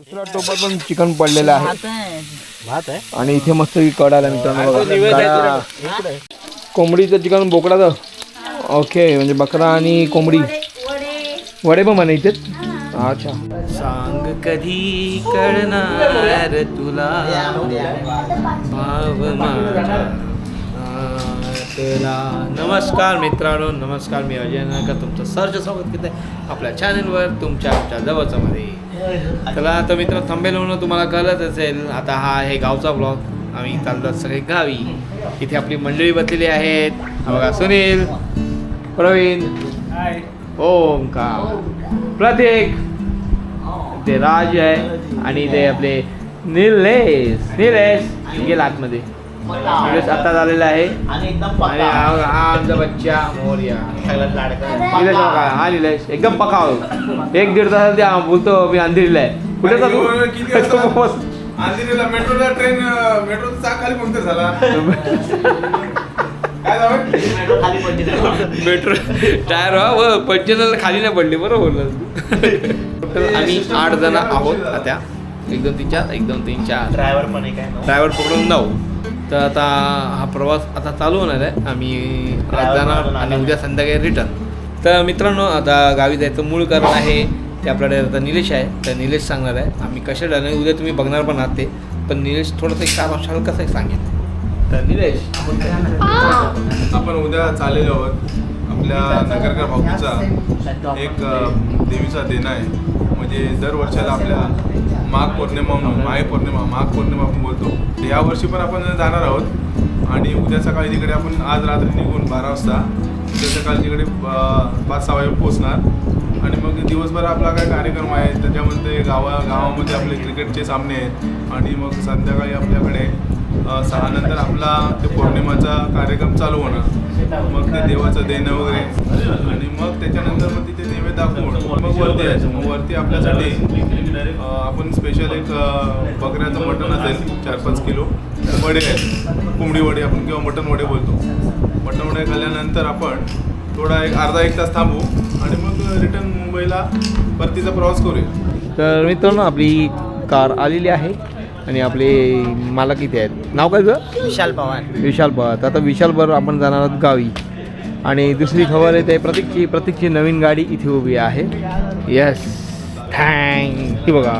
दुसऱ्या टोपात पण चिकन पडलेलं आहे. भात आहे. आणि इथे मस्त कडाला मित्रांनो बघा. कोंबडीचं चिकन बोकडाचं? ओके म्हणजे बकरा आणि कोंबडी. वडे पण बने इथेच? अच्छा. सांग कधी कळणार तुला? भाव. नमस्कार मित्रांनो नमस्कार मी अजय नायकर. तुमचं सरचं स्वागत करत आहे आपल्या चॅनलवर तुमच्या आमच्या जवळचं मध्ये. चला आता मित्र थांबेल म्हणून तुम्हाला कळत असेल आता हा आहे गावचा ब्लॉग आम्ही चाललो सगळे गावी. इथे आपली मंडळी बसलेली आहेत. बघा सुनील प्रवीण ओमकार प्रतीक ते राज आहे आणि ते आपले निलेश निलेश गेला आतमध्ये. निलेश आता झालेला आहे. आणि हा हा आमचा बच्चा मोर्या. निलेश हा निलेश एकदम पकाव एक दीड तास बोलतो मी अंधेरीला आहे. कुठे जातो. अंधेरीला मेट्रोला ट्रेन मेट्रोचा चाक खाली कोणते झाला. मेट्रो टायर व पंचनाला खाली नाही पडली बरोबर. टोटल आम्ही आठ जण आहोत आता एक दोन तीन चार एक दोन तीन चार ड्रायव्हर पण आहे काय ड्रायव्हर पकडून जाऊ. तर आता हा प्रवास आता चालू होणार आहे. आम्ही आज जाणार आणि उद्या संध्याकाळी रिटर्न तर मित्रांनो आता गावी जायचं मूळ कारण आहे ते आपल्याकडे आता निलेश आहे. तर निलेश सांगणार आहे आम्ही कशा आणि उद्या तुम्ही बघणार पण आहात ते. पण निलेश थोडंसं एक चार वर्षाला कसं एक सांगेल. तर निलेश आपण उद्या चाललेलो आहोत आपल्या नगरकर भाऊचा एक देवीचा दिन आहे. म्हणजे दर वर्षाला आपल्या माघ पौर्णिमा म्हणून माय पौर्णिमा माघ पौर्णिमा आपण बोलतो. या वर्षी पण आपण जाणार आहोत. आणि उद्या सकाळी तिकडे आपण आज रात्री निघून बारा वाजता उद्या सकाळी तिकडे पाच सहा वाजे पोचणार आणि मग दिवसभर आपला काय कार्यक्रम आहे त्याच्यामध्ये गावा गावामध्ये आपले क्रिकेटचे सामने आहेत. आणि मग संध्याकाळी आपल्याकडे सहा नंतर आपला ते पौर्णिमाचा कार्यक्रम चालू होणार. मग ते देवाचं देणं वगैरे. आणि मग त्याच्यानंतर मग तिथे नैवेद्य दाखवून मग वरती यायचं. मग वरती आपल्यासाठी आपण स्पेशल एक बकऱ्याचं मटण असेल चार पाच किलो वडे आहेत. कोंबडी वडे आपण किंवा मटण वडे बोलतो. मटण वडे खाल्ल्यानंतर आपण थोडा एक अर्धा एक तास थांबू आणि मग रिटर्न मुंबईला परतीचा प्रवास करूया. तर मित्रांनो आपली कार आलेली आहे. आणि आपले मालक इथे आहेत. नाव काय गं विशाल पवार. विशाल पवार. तर आता विशाल बरोबर आपण जाणार आहोत गावी. आणि दुसरी खबर आहे ते प्रतीकची प्रतीकची नवीन गाडी इथे उभी आहे. येस थँक ही बघा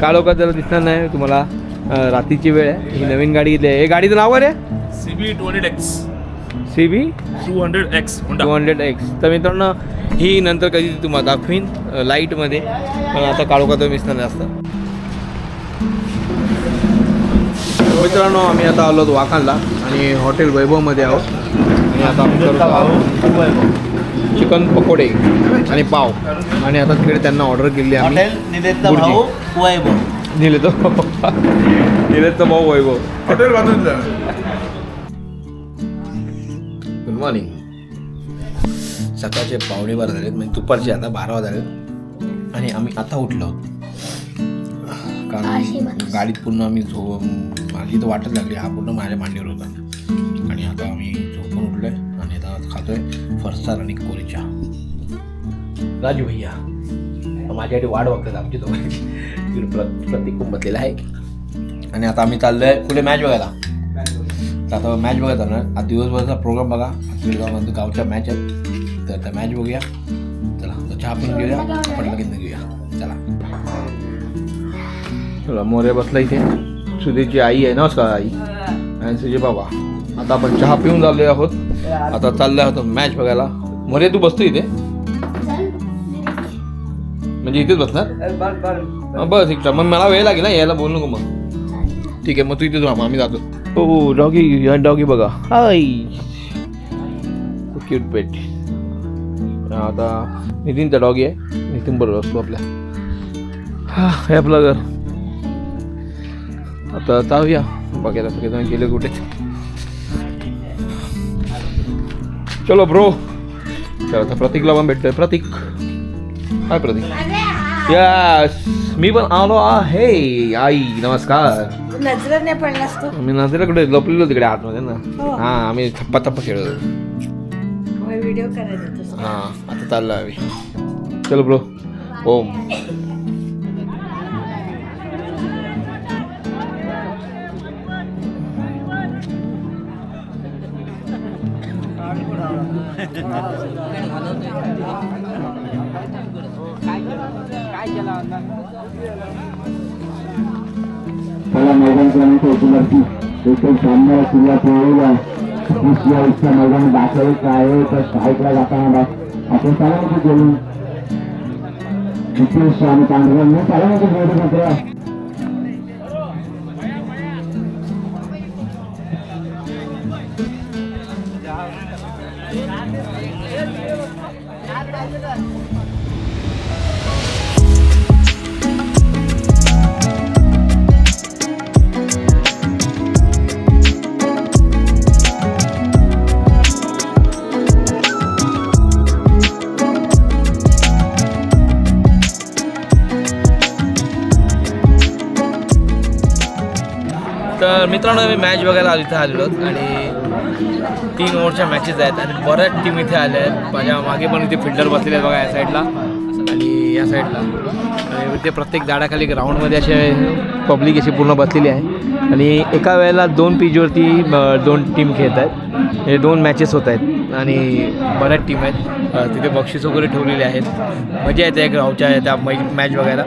काळोखा जरा दिसणार नाही तुम्हाला अं, रात्रीची वेळ आहे. ही नवीन गाडी इथली आहे. हे गाडीचं नाव काय रे? CB two hundred X C B two hundred X two hundred X तर मित्रांनो ही नंतर कधी तुम्हाला दाखवीन अ, लाईटमध्ये पण आता काळोखा तर दिसणार जास्त मित्रांनो आम्ही आता आलो वाखानला आणि हॉटेल वैभवमध्ये आहोत. आणि आता आम्ही करत आहोत चिकन पकोडे आणि पाव. आणि आता तिकडे त्यांना ऑर्डर केली आम्ही. तो दिले तो भाऊ वैभव. हॉटेल गुड मॉर्निंग सकाळचे पावणे बारा झालेत म्हणजे दुपारचे आता बारा झालेत आणि आम्ही आता उठलो आहोत. कारण गाडीत पूर्ण आम्ही झो माझी तर वाटच लागली हा पूर्ण माझ्या मांडीवर होता. आणि आता आम्ही झोपून उठलोय आणि आता खातोय फरसाण आणि कोरीच्या राजू भैया माझ्यासाठी वाट बघतात आमची तो तिकडे प्र प्रतीक पण बसलेला आहे आणि आता आम्ही चाललोय पुढे मॅच बघायला? तर आता मॅच बघत जाणार आज दिवसभराचा प्रोग्राम बघा. गावमध्ये गावच्या मॅच आहेत. तर त्या मॅच बघूया. चला तर चहा पिऊन घेऊया. आपण लगेच घेऊया चला. चला मोरे बसला इथे. सुधीरची आई आहे नमस्कार आई? आणि सुजय बाबा आता आपण चहा पिऊन झाले आहोत. आता चाललो आहोत मॅच बघायला. मोरे तू बसतो इथे? म्हणजे इथेच बसणार? हा, बस एक मग मला वेळ लागेल ना यायला बोलू नको मग. ठीक आहे मग तू इथेच राहा आम्ही जातो. हो डॉगी डॉगी बघा. हाय क्यूट पेट आता नितीनचा डॉगी आहे. नितीन बरोबर असतो आपल्या. हा हे आपलं घर. आता जाऊया. बघायला सगळेजण गेले कुठे. चलो ब्रो तर आता प्रतीकला पण भेटतोय. प्रतीक. हाय प्रतीक. यस मी पण आलो आहे. आई नमस्कार. नजर नाही पडलास तू. मी नजरेकडे लपलेलो तिकडे आतमध्ये ना. हो. हा आम्ही थप्पा थप्पा होतो. व्हिडिओ करायचा हा आता चाललो आम्ही. चलो ब्रो ओम. त्याला मैदान क्रमांक एकूणवरती एकच सामन्याला सुरुवात होईल दुसऱ्या इच्छा मैदान दाखवायचं आहे तर साईडला जाताना बा- आपण चालवतो बोलून नितेश आणि पांढऱ्यांनी चालवतो बोलू मात्र तर मित्रांनो मी मॅच बघायला इथे आलेलो आणि तीन ओव्हरच्या मॅचेस आहेत आणि बऱ्याच टीम इथे आल्या आहेत. माझ्या मागे पण इथे फिल्डर बसलेले आहेत बघा या साईडला आणि या साईडला आणि ते प्रत्येक झाडाखाली ग्राउंडमध्ये असे पब्लिक अशी पूर्ण बसलेली आहे. आणि एका वेळेला दोन पिचवरती दोन टीम खेळत आहेत. हे दोन मॅचेस होत आहेत. आणि बऱ्याच टीम आहेत. तिथे बक्षीस वगैरे ठेवलेले आहेत. मजा येते ग्राउंडच्या त्या मॅच बघायला.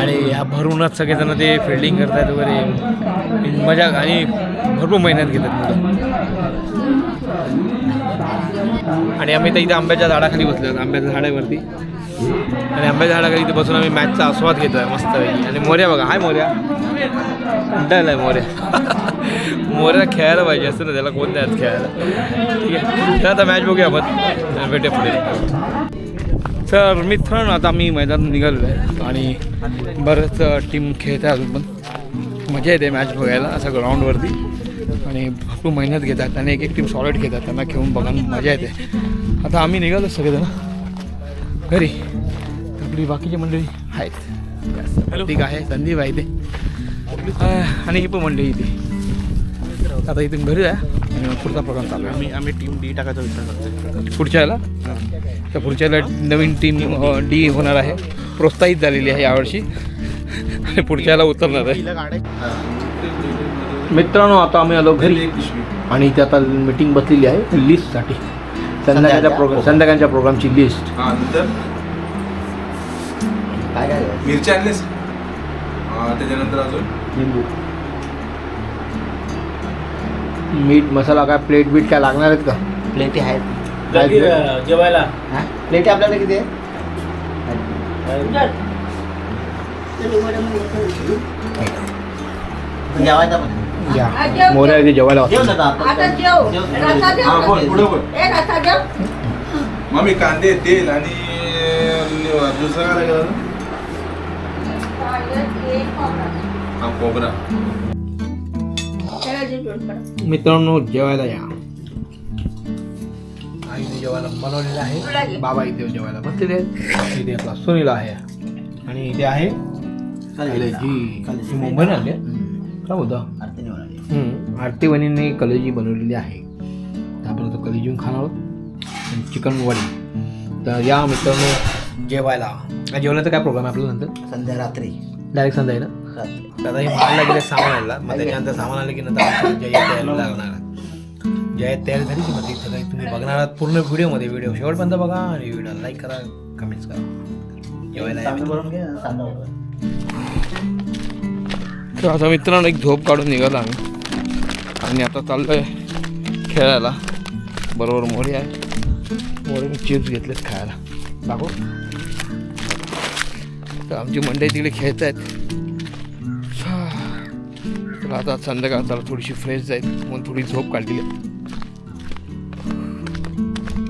आणि ह्या भरूनच सगळेजण ते फिल्डिंग करतात वगैरे. मजा आणि भरपूर मेहनत घेतात मुलं. आणि आम्ही तर इथे आंब्याच्या झाडाखाली बसलो आंब्याच्या झाडावरती. आणि आंब्याच्या झाडाखाली इथे बसून आम्ही मॅचचा आस्वाद घेतो आहे मस्त आणि मोर्या बघा हाय मोर्या. कंटाळला आहे मोर्या. मोर्या खेळायला पाहिजे असं ना त्याला कोण नाही खेळायला? ठीक आहे तर आता मॅच बघूया आपण. भेटूया पुढे. तर मित्रांनो आता मी मैदानात निघालो आहे आणि बरंच टीम खेळत आहे अजून पण. मजा येते मॅच बघायला असं ग्राउंडवरती आणि भरपूर मेहनत घेतात आणि एक एक टीम सॉलिड घेतात त्यांना खेळून बघायला मजा येते. आता आम्ही निघालो सगळेजण. घरी. आपली बाकीची मंडळी आहेत. प्रतीक आहे संदीप आहे अं, आणि ही पण मंडळी इथे. आता इथून घरी आहे आणि पुढचा प्रोग्राम चालू आहे. आम्ही आम्ही टीम डी टाकायचा विचार करतोय. पुढच्या याला? तर पुढच्या याला नवीन टीम डी होणार आहे. प्रोत्साहित झालेली आहे यावर्षी. आणि पुढच्या याला उतरणार आहे. मित्रांनो आता आम्ही आलो घरी. आणि इथे आता मीटिंग बसलेली आहे लिस्टसाठी संध्याकाळच्या प्रोग्राम संध्याकाळच्या प्रोग्रामची लिस्ट हा नंतर? मिरची आणलीस? त्याच्यानंतर अजून? मीठ मसाला काय प्लेट बीट काय लागणार आहेत का? प्लेटी आहेत. जेवायला. प्लेटी आपल्याकडे किती आहे? जेवायचा पण. या. मोऱ्या जेवायला जेवण वाटतं. आता आता जेव. रस्सा जेव. हा बोल पुढे बोल. ए रस्सा जेव. मग मी कांदे तेल आणि दुसरं काय लागेल हा खोबरा. पडा. मित्रांनो जेवायला या. आईने जेवायला बनवलेलं आहे. बाबा इथे जेवायला बसलेले आहेत. इथे आपला सुनील आहे. आणि इथे आहे कलेजी ती मुंबईनं आली आहे? काय बोलतो? हम्म, आरती वहिनीने कलेजी बनवलेली आहे. आपण आता कलेजी येऊन खाणार आहोत. आणि चिकन वडी. तर या मित्रांनो जेवायला. जेवणाचा काय प्रोग्राम आहे आपल्या नंतर? संध्या रात्री. डायरेक्ट संध्या आहे ना? आता हे मालला गेले सामान आणायला मग त्याच्यानंतर सामान आलं की नंतर जय्यत तयारीला लागणार आहे. जय्यत तयारी झाली की मग तिथं काही तुम्ही बघणार आहात पूर्ण व्हिडिओमध्ये. व्हिडिओ शेवटपर्यंत बघा आणि व्हिडिओ लाईक करा कमेंट्स करा. जेवायला आता मित्रांनो एक झोप काढून निघालो आम्ही. आणि आता चाललोय खेळायला. बरोबर मोरे आहे. मोरे चिप्स घेतलेत खायला. दाखव. तर आमची मंडळी तिकडे खेळत आहेत तर आता संध्याकाळ जरा थोडीशी फ्रेश जाईल. म्हणून थोडी झोप काढली.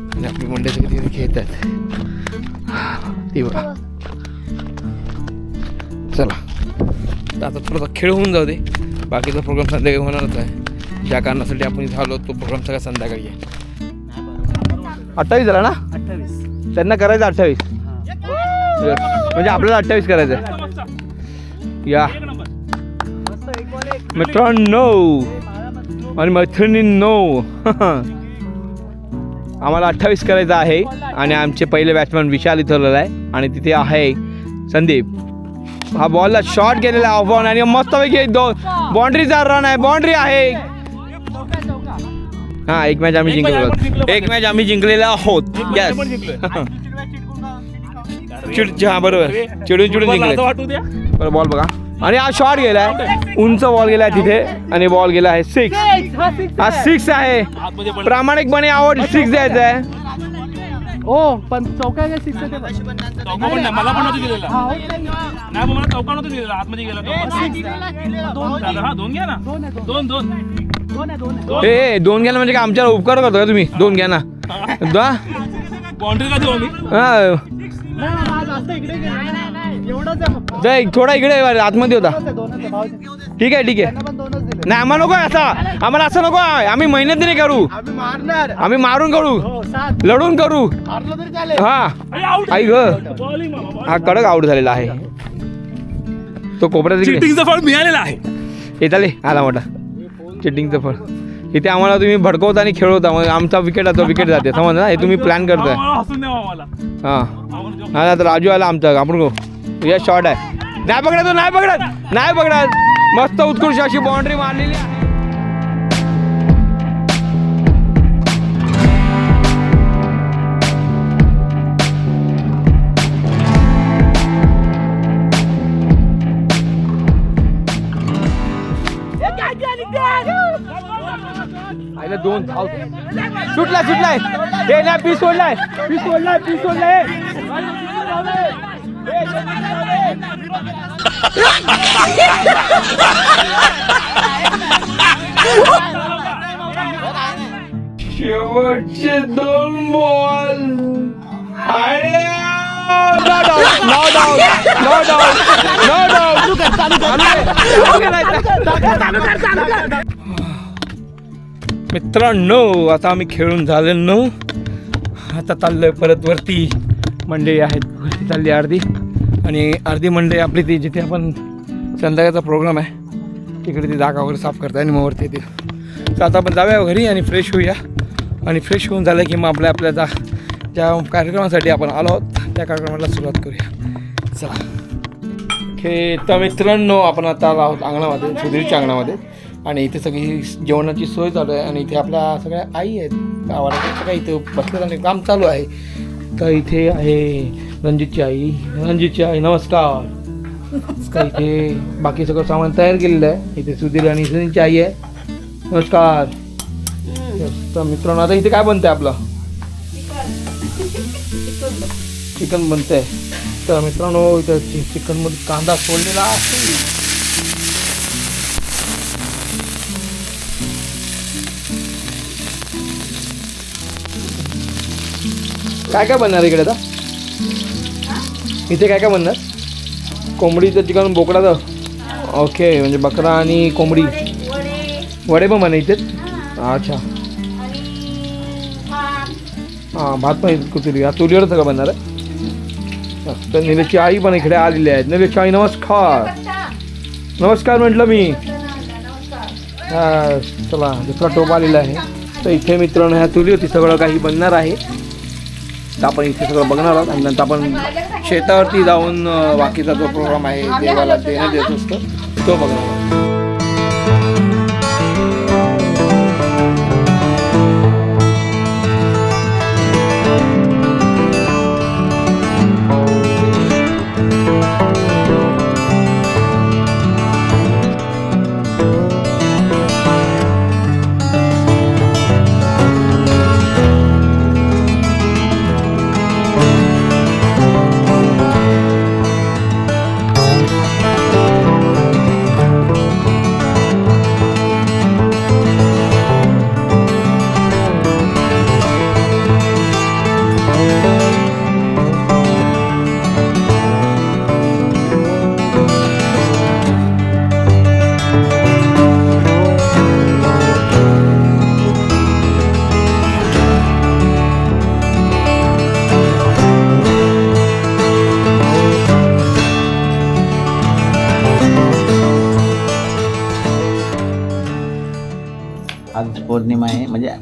आणि आपली मंडळी सगळी तिकडे खेळत आहेत. ती बघा. चला. आता थोडासा खेळ होऊन जाऊ दे. बाकीचा प्रोग्राम संध्याकाळी होणारच आहे. ज्या कारणासाठी आपण आलो तो प्रोग्राम सगळा संध्याकाळी आहे. अठ्ठावीस झाला ना? अठ्ठावीस त्यांना करायचं अठ्ठावीस. म्हणजे आपल्याला अठ्ठावीस करायचं आहे या. मित्रांनो आणि मैत्रिणींनो आम्हाला अठ्ठावीस करायचं आहे आणि आमचे पहिले बॅट्समॅन विशाल इथं आहे आणि तिथे आहे संदीप. हा बॉलला शॉट गेलेला ऑफ बॉल आणि मस्तपैकी दोन बाउंड्रीचा रन आहे बाउंड्री आहे. हा एक मॅच आम्ही जिंकलो. एक मॅच आम्ही जिंकलेला आहोत. चिड हा बरोबर. चिडून चिडून जिंकले. बरं बॉल बघा. आणि हा शॉट गेलाय. उंच बॉल गेलाय तिथे आणि बॉल गेला आहे सिक्स हा सिक्स आहे. प्रामाणिकपणे आवड सिक्स द्यायचा आहे. चौका पण नाही मला पण नव्हतं दिलेला. नाही. मला चौका नव्हतं दिलेला. आतमध्ये गेला हा दोन घ्या ना. दोन दोन. ए ए, दोन घ्या म्हणजे काय आमच्यावर उपकार करतो का तुम्ही? दोन घ्या ना. दा? बाउंड्री का देऊ आम्ही हा जाय थोडा इकडे आतमध्ये होता. ठीक आहे ठीक आहे. नाही आम्हाला नको असा. आम्हाला असं नको आम्ही मेहनत नाही करू. आम्ही मारून करू. लढून करू. हा. आई ग. हा कडक आउट झालेला आहे. तो कोपऱ्यात. चिटिंगचं फळ मिळालेलं आहे. हे चाले आला मोठा. चिटिंगचं फळ. इथे आम्हाला तुम्ही भडकवता आणि खेळवता. मग आमचा विकेट आता विकेट जाते. समज ना? हे तुम्ही प्लॅन करताय. हां. हा आता राजू आला आमचा. आपण गो या शॉट आहे. नाही पकडत नाही पकडत नाही पकडत. मस्त उत्कृष्ट अशी बाउंड्री मारलेली आहे. दोन धाव. सुटलाय सुटलाय. हे ना पी सोडलाय पी सोडलाय पी सोडलाय शेवटचे दोन बॉल. मित्रांनो आता आम्ही खेळून झालेलो. आता चाललोय परत वरती. मंडळी आहेत. वरती चालली अर्धी. आणि अर्धी मंडळी आपली ती जिथे आपण संध्याकाळचा प्रोग्राम आहे तिकडे ती जागा वगैरे साफ करता आणि मग वरती येतील तर आता आपण जाऊया हो घरी आणि फ्रेश होऊया. आणि फ्रेश होऊन झालं की मग आपल्या आपल्या जा ज्या कार्यक्रमासाठी आपण आलो आहोत त्या कार्यक्रमाला सुरुवात करूया. चला. हे तर मित्रांनो आपण आता आलो आहोत अंगणामध्ये सुधीरच्या अंगणामध्ये. आणि इथे सगळी जेवणाची सोय चालू आहे. आणि इथे आपल्या सगळ्या आई आहेत गावाला. सगळ्या इथे बसलेलं आणि काम चालू आहे. तर इथे आहे रणजितची आई. रणजितची आई नमस्कार. तर इथे बाकी सगळं सामान तयार केलेलं आहे. इथे सुधीर आणि सुनीलची आई आहे. नमस्कार. तर मित्रांनो आता इथे काय बनतंय आपलं? चिकन. बनतंय. तर मित्रांनो इथं चिकनमध्ये कांदा सोडलेला आहे. काय काय बनणार इकडे आता? इथे काय काय बनणार? कोंबडीचं चिकन बोकडाचं ओके म्हणजे बकरा आणि कोंबडी. वडे पण म्हणा इथेच? अच्छा. हां भात पण कुठली हा चुलीवर सगळं बनणार आहे? तर निलेशची आई पण इकडे आलेली आहेत निलेशची आई नमस्कार. नमस्कार म्हटलं मी. हा चला दुसरा टोप आलेला आहे. तर इथे मित्रांनो ह्या चुलीवरती सगळं काही बनणार आहे. तर आपण इथे सगळं बघणार आहोत. आणि नंतर आपण शेतावरती जाऊन बाकीचा जो प्रोग्राम आहे देवाला देणं देत असतो तो बघणार आहोत.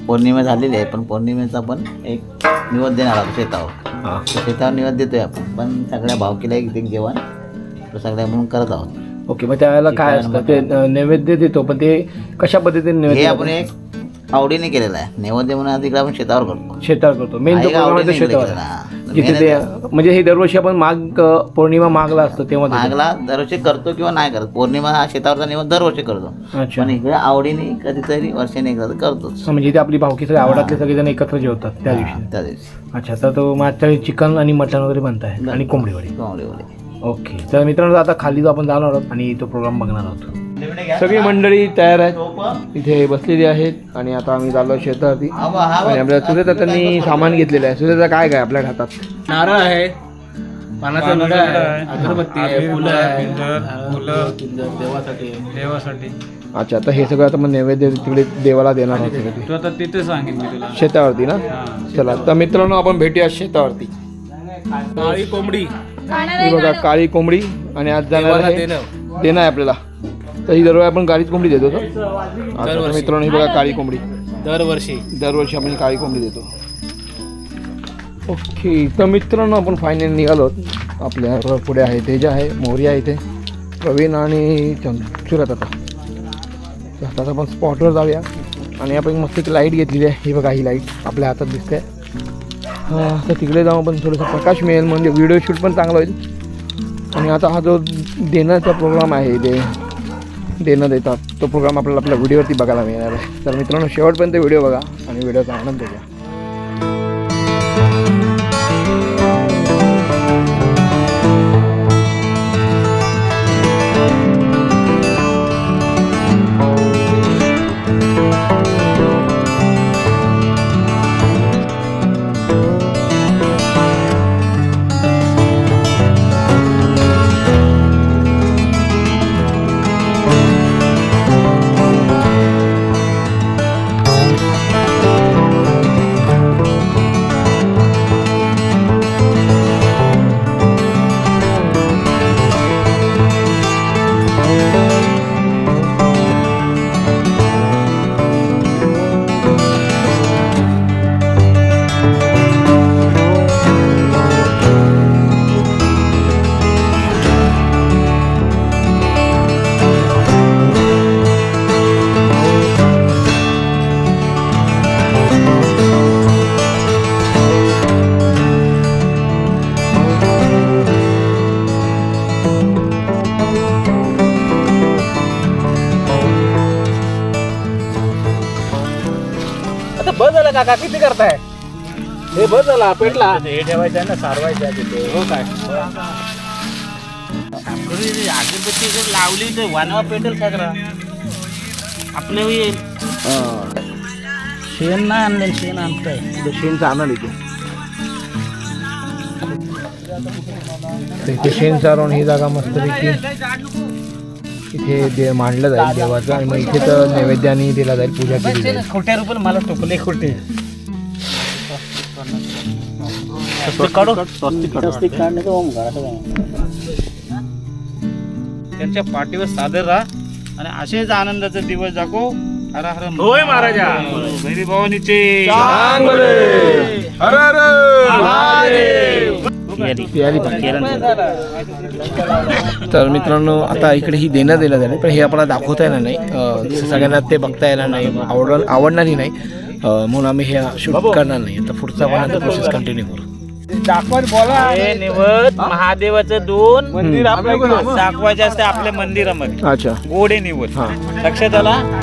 पौर्णिमा झालेली आहे पण पौर्णिमेचा पण एक निवद देणार आहोत शेतावर. शेतावर निवद देतोय आपण पण सगळ्या भावकीला एक एक जेवण सगळ्या म्हणून करत आहोत. ओके मग त्यावेळेला काय असतं? ते नैवेद्य देतो पण ते कशा पद्धतीने हे नैवेद्य आपण? एक आवडीने केलेला आहे. नैवेद्य म्हणून आता इकडे आपण शेतावर करतो. शेतावर करतो. मेन शेतावर. जिथे ते म्हणजे हे दरवर्षी आपण अ, पौर्णिमा मागला असतो तेव्हा. मागला दरवर्षी करतो किंवा नाही करत. पौर्णिमा हा शेतावरचा निवेद दरवर्षी करतो. अच्छा. पण इकडे आवडीने कधीतरी वर्षाने एकदा तर करतोच. म्हणजे इथे आपली भावकी सगळे आवडातले सगळेजण एकत्र जेवतात त्या दिवशी. त्या दिवशी. अच्छा तर तो मागच्या चिकन आणि मटण वगैरे बनताय आणि कोंबडी वडी. कोंबडी वडी. ओके तर मित्रांनो आता खाली जो आपण जाणार आहोत आणि तो प्रोग्राम बघणार आहोत. सगळी मंडळी तयार आहेत. इथे बसलेली आहेत आणि आता आम्ही चाललो शेतावरती. आणि आपल्या सुरेतातांनी सामान घेतलेलं आहे. सुरेता काय काय आपल्या हातात? नारळ आहे. पानाचा आहे. अगरबत्ती आहे. फुलं आहे. देवासाठी. देवासाठी. अच्छा तर हे सगळं आता मग नैवेद्य तिकडे देवाला देणार आहोत सगळं. तू आता तिथे सांगेन मी तुला. शेतावरती ना? चला तर मित्रांनो आपण भेटूया शेतावरती. काळी कोंबडी. ही बघा काळी कोंबडी आणि आज जाणार आहे. देणं आहे आपल्याला. तर ही दरवेळी आपण काळीच कोंबडी देतो तर मित्रांनो ही बघा काळी कोंबडी. दरवर्षी. दरवर्षी आपण काळी कोंबडी देतो. ओके तर मित्रांनो आपण फायनल निघालो. आपल्या पुढे आहे तेज आहे मोरी आहे इथे. प्रवीण आणि चंद सुरत आता आता आपण स्पॉटवर जाऊया. आणि आपण मस्त एक लाइट घेतलेली आहे. ही बघा ही लाइट आपल्या हातात दिसते. हां तर तिकडे जाऊन आपण थोडंसं प्रकाश मिळेल. म्हणजे व्हिडिओ शूट पण चांगला होईल. आणि आता हा जो देण्याचा प्रोग्राम आहे दे देणं देतात तो प्रोग्राम आपल्याला आपल्या व्हिडिओवरती बघायला मिळणार आहे. तर मित्रांनो शेवटपर्यंत व्हिडिओ बघा आणि व्हिडिओचा आनंद घ्या. काका किती करताय? हे बस झाला पेटला. हे ठेवायचं आहे ना सारवायचं आहे तिथे. हो काय? अगरबत्ती जर लावली तर वानवा पेटेल होईल शेण नाही आणले शेण आणताय. शेणचा आनंद इथे. शेण सारवून ही जागा मस्तपैकी इथे दे मांडलं जाईल देवाचं. आणि मग इथे तर नैवेद्याने दिला जाईल पूजा केली जाईल खोट्या रुपये मला टोकले खोटे. काढू स्वस्तिक काढणे तर त्यांच्या पाठीवर सादर राहा आणि असेच आनंदाचे दिवस जागो. हर हर होय महाराजा. भैरी भवानीचे तयारी. तर मित्रांनो आता इकडे ही देण्यात दिलं झालं पण हे आपल्याला दाखवता येणार नाही. सगळ्यांना ते बघता येणार नाही आवड आवडणारही नाही. म्हणून आम्ही हे शूट करणार नाही. तर पुढचा आपण प्रोसेस कंटिन्यू करू. हे? निवड महादेवाचं दोन मंदिर दाखवायचे असते आपल्या मंदिरामध्ये. अच्छा. गोडे निवड हां. लक्षात आला?